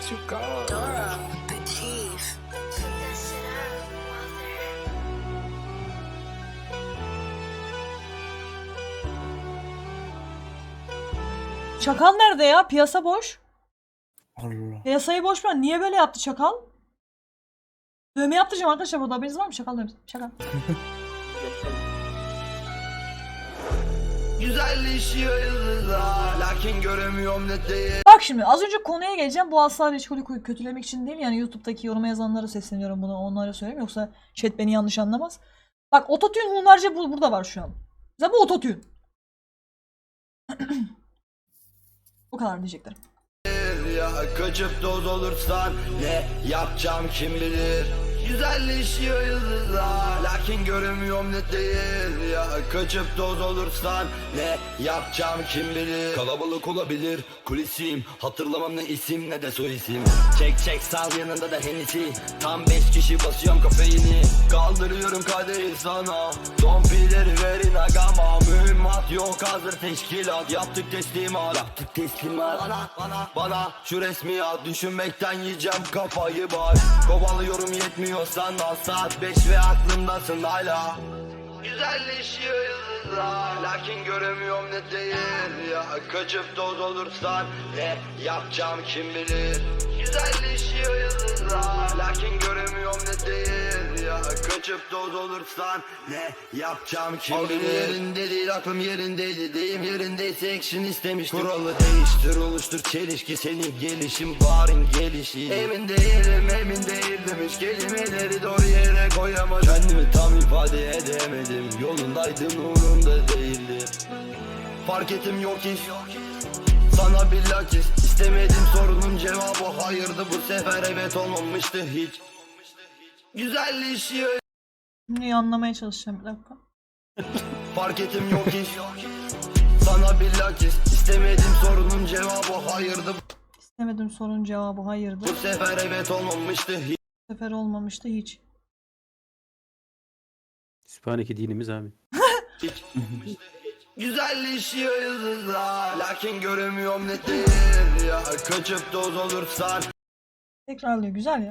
what you got. Dora, the chief. Çakal nerede ya? Piyasa boş. Allah. Piyasayı boş ver. Niye böyle yaptı çakal? Dövme yaptıracağım arkadaşlar burada haberiniz var mı? Çakal dövmesi. Çakal. Güzelleşiyor yıldızlar Lakin göremiyorum ne değil Bak şimdi az önce konuya geleceğim. Bu asla reçkolü kötülemek için değil. Yani YouTube'daki yoruma yazanlara sesleniyorum bunu. Onlara söyleyeyim. Yoksa chat beni yanlış anlamaz. Bak ototune hunharca bu, burada var şu an. Mesela bu ototune. bu kadar diyeceklerim. ya Kaçıp toz olursan ne yapacağım kim bilir Güzelleşiyor yıldızlar. Lakin göremiyorum ne değil ya. Kaçıp toz olursan ne yapacağım kim bilir. Kalabalık olabilir kulisim Hatırlamam ne isim ne de soy isim. Çek çek sal yanında da henisi Tam beş kişi basıyorum kafeini. Kaldırıyorum kadehi sana. Zombileri verin agama. Mühimmat yok hazır teşkilat. Yaptık teslimat. Yaptık teslimat. Bana bana bana şu resmi at Düşünmekten yiyeceğim kafayı bak. Kovalıyorum yetmiyor sana Saat 5 ve aklımdasın hala. Güzelleşiyor yıldızlar Lakin göremiyorum ne değil. Ya Kaçıp toz olursan ne yapacağım kim bilir. Güzelleşiyor yıldızlar Lakin göremiyorum ne değil Kaçıp toz olursan ne yapacağım kim bilir yerinde değil aklım yerindeydi Deyim yerindeyse action istemiştim. Kuralı değiştir oluştur çelişki. Senin gelişin barın gelişi. Emin değilim emin değildim. Hiç kelimeleri doğru yere koyamadım. Kendimi tam ifade edemedim. Yolundaydım umurumda değildi Fark ettim yok iş. Sana bilakis istemedim. Sorunun cevabı hayırdı. Bu sefer evet olmamıştı hiç Güzelleşiyor Bunu anlamaya çalışacağım bir dakika. Fark ettim yok iş Sana bilakis istemedim sorunun cevabı hayırdı İstemedim sorunun cevabı hayırdı. Bu sefer evet olmamıştı hiç Bu sefer olmamıştı hiç. Sübhaneke dinimiz amin. Güzelleşiyor yıldızlar Lakin göremiyorum ne değil ya Kaçıp toz olursan Tekrarlıyor güzel ya.